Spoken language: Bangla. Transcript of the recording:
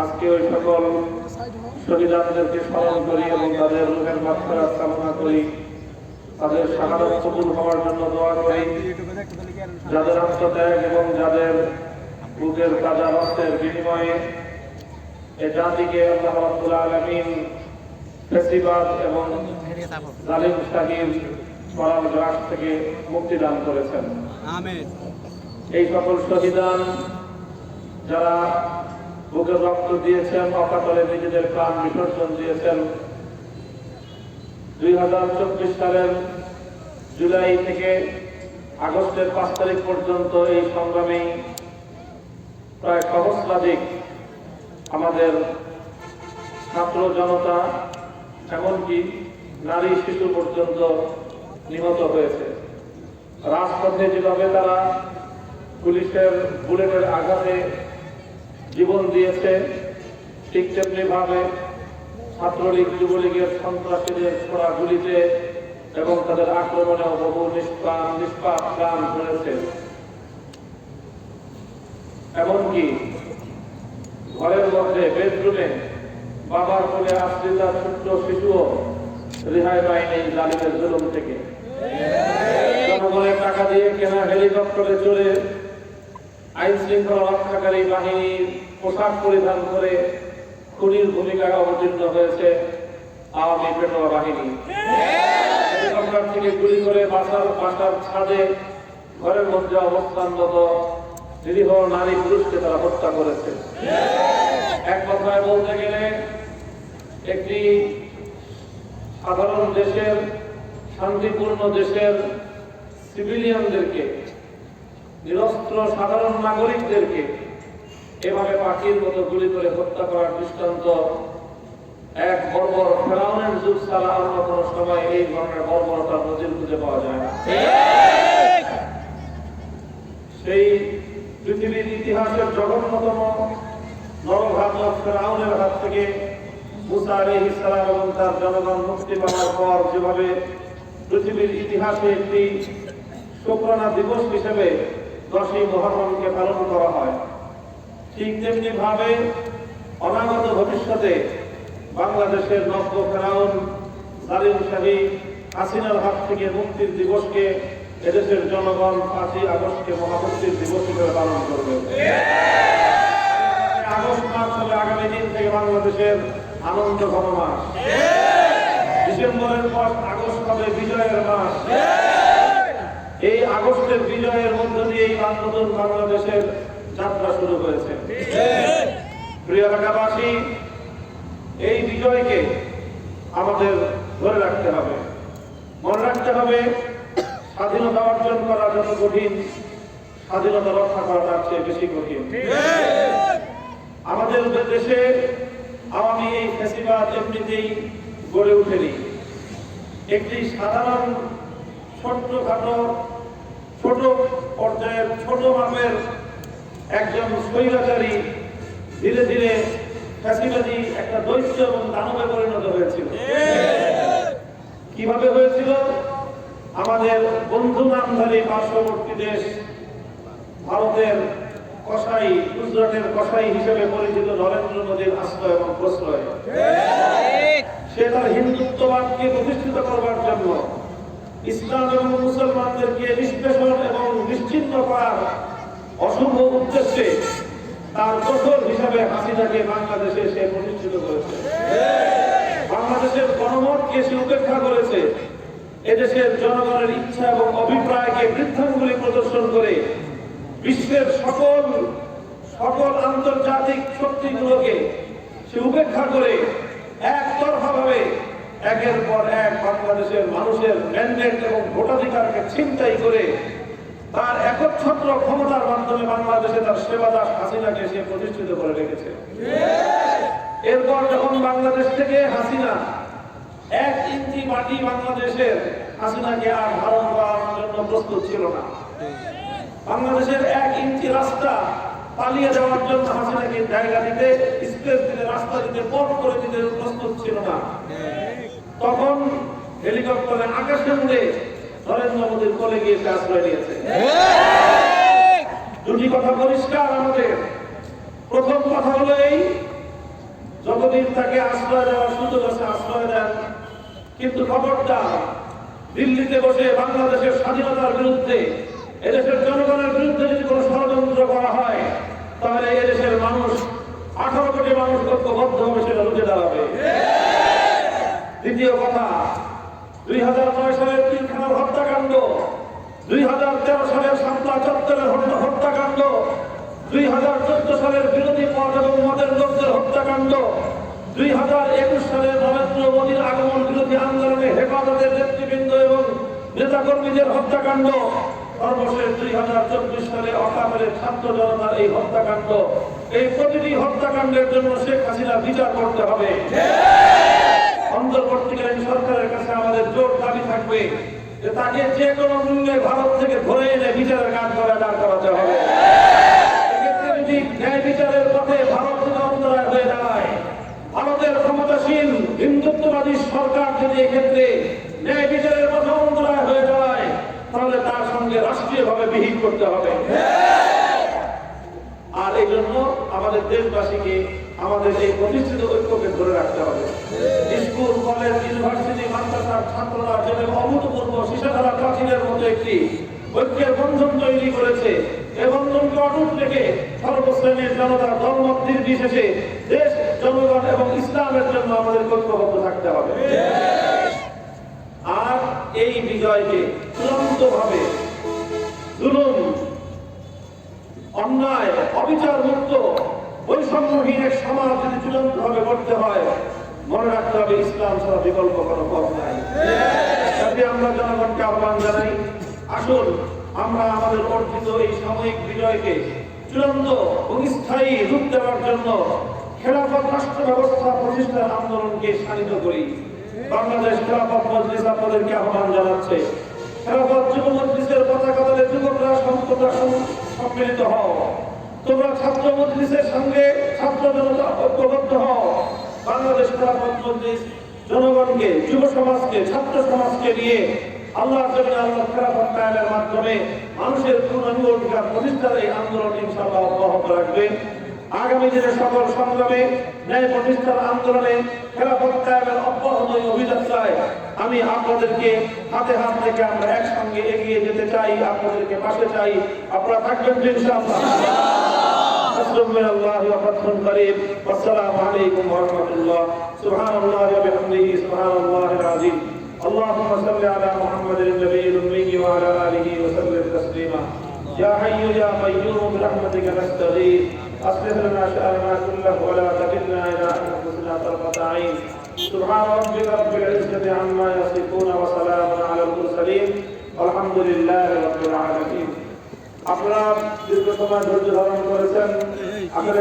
আজকে ওই সকল শহীদানদেরকে স্মরণ করি এবং তাদের রুহের মাত্রা কামনা করি। তাদের শাহাদত কবুল হওয়ার জন্য দোয়া করি। যাদের আত্মত্যাগ এবং যাদের বুকের তাজা রক্তের বিনিময়ে এ জাতিকে আল্লাহ রাব্বুল আলামিন ফেসিবাদ এবং জালিম শাহীর মরাল গ্রাস থেকে মুক্তি দান করেছেন। এই সকল শহীদান যারা বুকের রক্ত দিয়েছেন, অকাতরে নিজেদের প্রাণ বিসর্জন দিয়েছেন। দুই হাজার চব্বিশ সালের জুলাই থেকে আগস্টের পাঁচ তারিখ পর্যন্ত এই সংগ্রামে প্রায় সহস্রাধিক আমাদের ছাত্র জনতা, এমনকি নারী শিশু পর্যন্ত নিহত হয়েছে। রাজপথে যেভাবে তারা পুলিশের বুলেটের আঘাতে জীবন দিয়েছে ঠিক তেমনি ভাবে ছাত্রলীগ, যুবলীগের সন্ত্রাসীদের ছোড়া গুলিতে এবং তাদের আক্রমণেও বহু নিষ্প্রাণ, নিষ্পাপ প্রাণ করেছে এমনকি ঘরের মধ্যে বেডরুমে বাবার কোলে আশ্রিতা ছোট্ট শিশুও রেহাই পায়নি জালিমের জুলুম থেকে। জনগণের টাকা দিয়ে কেনা হেলিকপ্টারে চড়ে আইন শৃঙ্খলা রক্ষাকারী বাহিনীর পোশাক পরিধান করে খুনির ভূমিকায় অবতীর্ণ হয়েছে আওয়ামী পেটোয়া বাহিনী। হেলিকপ্টার থেকে গুলি করে বাসার বাসার ছাদে ঘরের মধ্যে অবস্থানরত নিরীহ নারী পুরুষকে তারা হত্যা করেছে। এক কথায় বলতে গেলে, একটি সাধারণ দেশের, শান্তিপূর্ণ দেশের সিভিলিয়ানদেরকে নিরস্ত্র সাধারণ নাগরিকদেরকে এভাবে পাখির মতো গুলি করে হত্যা করার দৃষ্টান্ত এক বর্বর ফেরাউনের যুগ ছাড়া অন্য কোনো সময় এই ধরনের বর্বরতার নজির খুঁজে পাওয়া যায় না। সেই পৃথিবীর ইতিহাসের জঘন্যতম নরঘাতক ফেরাউনের হাত থেকে মুসা আলাইহিস সালাম এবং তার জনগণ মুক্তি পাওয়ার পর যেভাবে পৃথিবীর ইতিহাসে একটি শুক্রানা দিবস হিসেবে দশই মহরমকে পালন করা হয়। ঠিক তেমনি ভাবে অনাগত ভবিষ্যতে বাংলাদেশের নব্য ফেরাউন জালিম শাহী হাসিনার হাত থেকে মুক্তির দিবসকে এদেশের জনগণ পাঁচই আগস্টকে মহামুক্তির দিবস হিসেবে পালন করবে। আগস্ট মাস হবে আগামী দিন থেকে বাংলাদেশের আনন্দ ঘন মাস। ডিসেম্বরের পর আগস্ট হবে বিজয়ের মাস। এই আগস্টের বিজয়ের মধ্য দিয়ে এই নতুন বাংলাদেশের যাত্রা শুরু হয়েছে। প্রিয় এলাকাবাসী, এই বিজয়কে আমাদের ধরে রাখতে হবে। মনে রাখতে হবে, স্বাধীনতা অর্জন করা যত কঠিন, স্বাধীনতা রক্ষা করা তার চেয়ে বেশি কঠিন। আমাদের দেশে আওয়ামী এই ফেসিবাদ এমনিতেই গড়ে উঠেনি একটি সাধারণ, ছোট্টখাটো ছোট পর্যায়ের, ছোট মাপের একজন স্বৈরাচারী ধীরে ধীরে ফ্যাসিবাদী একটা দৈত্য এবং দানবে পরিণত হয়েছিল। কীভাবে হয়েছিল? আমাদের বন্ধু নামধারী পার্শ্ববর্তী দেশ ভারতের কসাই, গুজরাটের কসাই হিসেবে পরিচিত নরেন্দ্র মোদীর আশ্রয় এবং প্রশ্রয়। সে তার হিন্দুত্ববাদকে প্রতিষ্ঠিত করবার জন্য ইসলাম এবং মুসলমানদেরকে নিষ্পেষণ এবং নিশ্চিন্ন করার অশুভ উদ্দেশ্যে তার দোষর হিসাবে হাসিনাকে বাংলাদেশে সে প্রতিষ্ঠিত করেছে। বাংলাদেশের গণমতকে সে উপেক্ষা করেছে, এদেশের জনগণের ইচ্ছা এবং অভিপ্রায়কে বৃদ্ধাঙ্গুলি প্রদর্শন করে বিশ্বের সকল সকল আন্তর্জাতিক শক্তিগুলোকে সে উপেক্ষা করে একতরফা ভাবে একের পর এক বাংলাদেশের মানুষের ম্যান্ডেট এবং ভোটাধিকারকে ছিনতাই করে তার একচ্ছত্র ক্ষমতার মাধ্যমে বাংলাদেশে তার সেবাদাস হাসিনাকে সে প্রতিষ্ঠিত করে রেখেছে। এরপর যখন বাংলাদেশ থেকে হাসিনা এক ইঞ্চি মাটি বাংলাদেশের হাসিনাকে আর ধারণ করার জন্য প্রস্তুত ছিল না। বাংলাদেশের এক ইঞ্চি রাস্তা পালিয়ে যাওয়ার জন্য হাসিনাকে জায়গা দিতে, স্পেস দিতে, রাস্তা দিতে, পথ করে দিতে প্রস্তুত ছিল না। তখন হেলিকপ্টারে আকাশে উড়ে নরেন্দ্র মোদীর কোলে গিয়ে আশ্রয় নিয়েছে দুটি কথা পরিষ্কার আমাদের। প্রথম কথা হলো এই যতদিন তাকে আশ্রয় দেওয়ার সুযোগ আছে আশ্রয় দেন। কিন্তু খবরটা দিল্লিতে বসে বাংলাদেশের স্বাধীনতার বিরুদ্ধে এদেশের জনগণের বিরুদ্ধে যদি কোনো ষড়যন্ত্র করা হয় তাহলে এদেশের মানুষ আঠারো কোটি মানুষ ঐক্যবদ্ধ হবে সেটা রুখে দাঁড়াবে। দ্বিতীয় কথা, দুই হাজার নয় সালের তিনখানার হত্যাকাণ্ড, দুই হাজার তেরো সালের সাতলা চত্বরের হত্যাকাণ্ড, দুই হাজার চোদ্দ সালের বিরোধী পথ এবং মদের লোকদের হত্যাকাণ্ড, দুই হাজার একুশ সালের নরেন্দ্র মোদীর আগমন বিরোধী আন্দোলনে হেফাজতের নেতৃবৃন্দ এবং নেতাকর্মীদের হত্যাকাণ্ড, সর্বশেষ দুই হাজার চব্বিশ সালে অকামের ছাত্র জনতার এই হত্যাকাণ্ড। এই প্রতিটি হত্যাকাণ্ডের জন্য শেখ হাসিনা বিচার করতে হবে। অন্তর্বর্তীকালীন সরকারের কাছে আমাদের জোর দাবি থাকবে যে তাকে যে কোনো মূল্যে ভারত থেকে ধরে এনে বিচারের কাজ করে দাঁড় করাতে হবে। হিন্দুত্ববাদী সরকার যদি এক্ষেত্রে ন্যায় বিচারের পথে অন্তরায় হয়ে দাঁড়ায়, তাহলে তার সঙ্গে রাষ্ট্রীয়ভাবে বিহিত করতে হবে। আর এই জন্য আমাদের দেশবাসীকে আমাদের এই প্রতিষ্ঠিত ঐক্যকে ধরে রাখতে হবে। স্কুল, কলেজ, ইউনিভার্সিটি মাদ্রাসার ছাত্ররা যেভাবে অভূতপূর্ব শিশাধারা প্রাচীনের মতো একটি ঐক্যের বন্ধন তৈরি করেছে এই বন্ধনকে অটুট রেখে সর্বশ্রেণীর জনতা ধর্ম নির্বিশেষে দেশ, জনগণ এবং ইসলামের জন্য আমাদের ঐক্যবদ্ধ থাকতে হবে। আর এই বিজয়কে চূড়ান্তভাবে জুলুম, অন্যায় অবিচার মুক্ত বৈষম্যহীন এক সমাজ যদি চূড়ান্ত ভাবে করতে হয়, মনে রাখতে হবে ইসলাম ছাড়া বিকল্প কোনো পথ নাই। কাজে আমরা জনগণকে আহ্বান জানাই, আসুন আমরা আমাদের অর্জিত এই সাময়িক বিজয়কে চূড়ান্ত ও স্থায়ী রূপ দেওয়ার জন্য খেলাফত রাষ্ট্র ব্যবস্থা প্রতিষ্ঠার আন্দোলনকে শানিত করি। বাংলাদেশ খেলাফত মজলিস আপনাদেরকে আহ্বান জানাচ্ছে। খেলাফত যুব মজলিসের পতাকা দলে যুবকরা সম্পদরা সম্মিলিত হও। তোমরা ছাত্র মজলিসের সঙ্গে ছাত্র জনতা ঐক্যবদ্ধ হও। বাংলাদেশ খেলাফত মজলিস জনগণকে, যুব সমাজকে, ছাত্র সমাজকে নিয়ে আল্লাহ জমিন আল্লাহ খেলাফত মাধ্যমে মানুষের পূর্ণাঙ্গ অধিকার প্রতিষ্ঠার এই আন্দোলন ইনশাআল্লাহ অব্যাহত রাখবে। আগামী দিনে সকল সংগ্রামে, ন্যায় প্রতিষ্ঠার আন্দোলনে খেলাফত অব্যাহত এই অভিযাত্রায় আমি আপনাদেরকে হাতে হাত থেকে আমরা একসঙ্গে এগিয়ে যেতে চাই, আপনাদেরকে পাশে চাই। আপনারা থাকবেন ইনশাআল্লাহ। حسب من الله وفتح قريب. والسلام عليكم ورحمة الله. سبحان الله وبحمده سبحان الله العظيم. اللهم صل على محمد النبي الأمي وعلى آله وسلم تسليما. يا حي يا قيوم برحمتك نستغيث. أصلح لنا شأننا كله ولا تكلنا إلى أنفسنا طرفة عين. سبحان ربك رب العزة عما يصفون وسلام على المرسلين. والحمد لله رب العالمين. আপনারা দীর্ঘ সময় ধৈর্য ধারণ করেছেন।